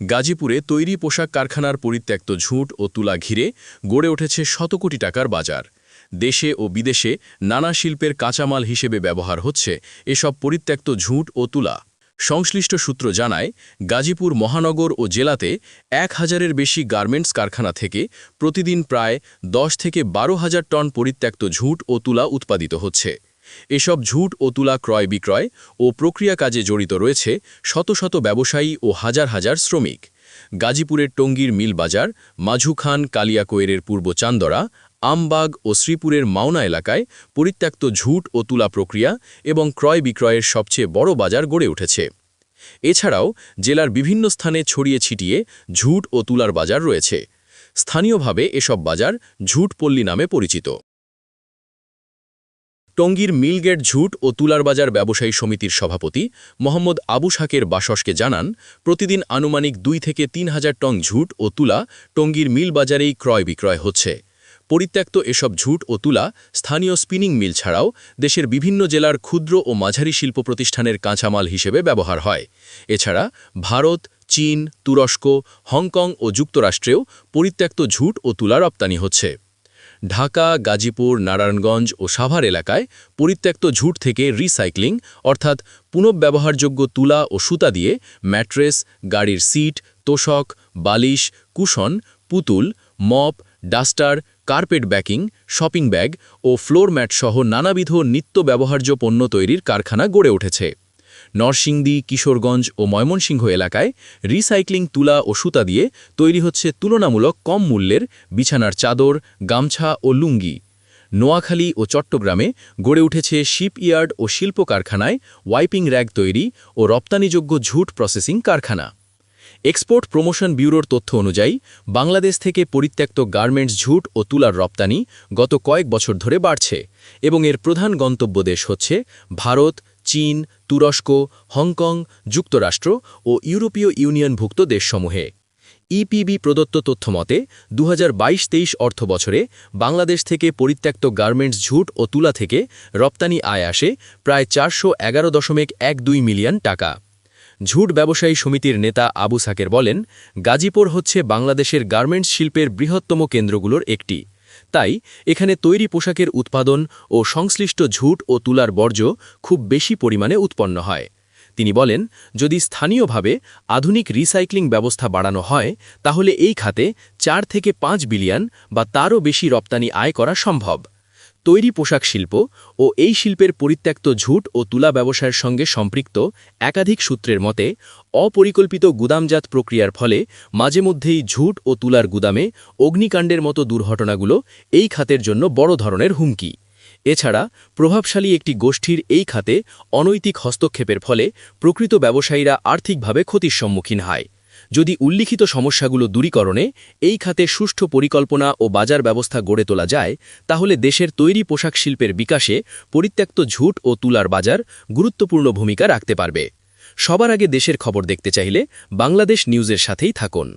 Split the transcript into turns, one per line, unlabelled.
গাজীপুরে তৈরি পোশাক কারখানার পরিত্যক্ত ঝুট ও তুলা ঘিরে গড়ে উঠেছে শত কোটি টাকার বাজার। দেশে ও বিদেশে নানা শিল্পের কাঁচামাল হিসেবে ব্যবহার হচ্ছে এসব পরিত্যক্ত ঝুট ও তুলা। সংশ্লিষ্ট সূত্র জানায়, গাজীপুর মহানগর ও জেলাতে এক হাজারের বেশি গার্মেন্টস কারখানা থেকে প্রতিদিন প্রায় দশ থেকে বারো হাজার টন পরিত্যক্ত ঝুট ও তুলা উৎপাদিত হচ্ছে। এসব ঝুট ও তুলা ক্রয় বিক্রয় ও প্রক্রিয়া কাজে জড়িত রয়েছে শত শত ব্যবসায়ী ও হাজার হাজার শ্রমিক। গাজীপুরের টঙ্গীর মিল বাজার, মাঝু খান কালিয়াকোয়েরের পূর্ব চান্দরা, আমবাগ ও শ্রীপুরের মাওনা এলাকায় পরিত্যক্ত ঝুট ও তুলা প্রক্রিয়া এবং ক্রয় বিক্রয়ের সবচেয়ে বড় বাজার গড়ে উঠেছে। এছাড়াও জেলার বিভিন্ন স্থানে ছড়িয়ে ছিটিয়ে ঝুট ও তুলার বাজার রয়েছে। স্থানীয়ভাবে এসব বাজার ঝুটপল্লী নামে পরিচিত। টঙ্গীর মিলগেট ঝুট ও তুলার বাজার ব্যবসায়ী সমিতির সভাপতি মোহাম্মদ আবু শাকের বাসসকে জানান, প্রতিদিন আনুমানিক দুই থেকে তিন হাজার টন ঝুট ও তুলা টঙ্গীর মিল বাজারেই ক্রয় বিক্রয় হচ্ছে। পরিত্যক্ত এসব ঝুট ও তুলা স্থানীয় স্পিনিং মিল ছাড়াও দেশের বিভিন্ন জেলার ক্ষুদ্র ও মাঝারি শিল্প প্রতিষ্ঠানের কাঁচামাল হিসেবে ব্যবহার হয়। এছাড়া ভারত, চীন, তুরস্ক, হংকং ও যুক্তরাষ্ট্রেও পরিত্যক্ত ঝুট ও তুলা রপ্তানি হচ্ছে। ঢাকা, গাজীপুর, নারায়ণগঞ্জ ও সাভার এলাকায় পরিত্যক্ত ঝুট থেকে রিসাইক্লিং, অর্থাৎ পুনঃব্যবহারযোগ্য তুলা ও সুতা দিয়ে ম্যাট্রেস, গাড়ির সিট, তোষক, বালিশ, কুশন, পুতুল, mop, duster, carpet backing, shopping bag ও ফ্লোর ম্যাট সহ নানাবিধ নিত্য ব্যবহার্য পণ্য তৈরির কারখানা গড়ে উঠেছে। নরসিংদী, কিশোরগঞ্জ ও ময়মনসিংহ এলাকায় রিসাইক্লিং তুলা ও সুতা দিয়ে তৈরি হচ্ছে তুলনামূলক কম মূল্যের বিছানার চাদর, গামছা ও লুঙ্গি। নোয়াখালী ও চট্টগ্রামে গড়ে উঠেছে শিপইয়ার্ড ও শিল্প কারখানায় ওয়াইপিং র্যাগ তৈরি ও রপ্তানিযোগ্য ঝুট প্রসেসিং কারখানা। এক্সপোর্ট প্রমোশন ব্যুরোর তথ্য অনুযায়ী, বাংলাদেশ থেকে পরিত্যক্ত গার্মেন্টস ঝুট ও তুলার রপ্তানি গত কয়েক বছর ধরে বাড়ছে এবং এর প্রধান গন্তব্য দেশ হচ্ছে ভারত চীন, তুরস্ক, হংকং, যুক্তরাষ্ট্র ও ইউরোপীয় ইউনিয়নভুক্ত দেশসমূহে। ইপিবি প্রদত্ত তথ্যমতে দু হাজার বাইশ তেইশ অর্থ বছরে বাংলাদেশ থেকে পরিত্যক্ত গার্মেন্টস ঝুট ও তুলা থেকে রপ্তানি আয় আসে প্রায় চারশো এগারো দশমিক এক দুই মিলিয়ন টাকা। ঝুট ব্যবসায়ী সমিতির নেতা আবু সাকের বলেন, গাজীপুর হচ্ছে বাংলাদেশের গার্মেন্টস শিল্পের বৃহত্তম কেন্দ্রগুলোর একটি। তাই এখানে তৈরি পোশাকের উৎপাদন ও সংশ্লিষ্ট ঝুট ও তুলার বর্জ্য খুব বেশি পরিমাণে উৎপন্ন হয়। তিনি বলেন, যদি স্থানীয়ভাবে আধুনিক রিসাইক্লিং ব্যবস্থা বাড়ানো হয়, তাহলে এই খাতে চার থেকে পাঁচ বিলিয়ন বা তারও বেশি রপ্তানি আয় করা সম্ভব। তৈরি পোশাক শিল্প ও এই শিল্পের পরিত্যক্ত ঝুট ও তুলা ব্যবসায়ের সঙ্গে সম্পৃক্ত একাধিক সূত্রের মতে, অপরিকল্পিত গুদামজাত প্রক্রিয়ার ফলে মাঝে মধ্যেই ঝুট ও তুলার গুদামে অগ্নিকাণ্ডের মতো দুর্ঘটনাগুলো এই খাতের জন্য বড় ধরনের হুমকি। এছাড়া, প্রভাবশালী একটি গোষ্ঠীর এই খাতে অনৈতিক হস্তক্ষেপের ফলে প্রকৃত ব্যবসায়ীরা আর্থিকভাবে ক্ষতির সম্মুখীন হয়। যদি উল্লিখিত সমস্যাগুলো দূরীকরণে এই খাতে সুষ্ঠু পরিকল্পনা ও বাজার ব্যবস্থা গড়ে তোলা যায়, তাহলে দেশের তৈরি পোশাক শিল্পের বিকাশে পরিত্যক্ত ঝুট ও তুলার বাজার গুরুত্বপূর্ণ ভূমিকা রাখতে পারবে। সবার আগে দেশের খবর দেখতে চাইলে বাংলাদেশ নিউজের সাথেই থাকুন।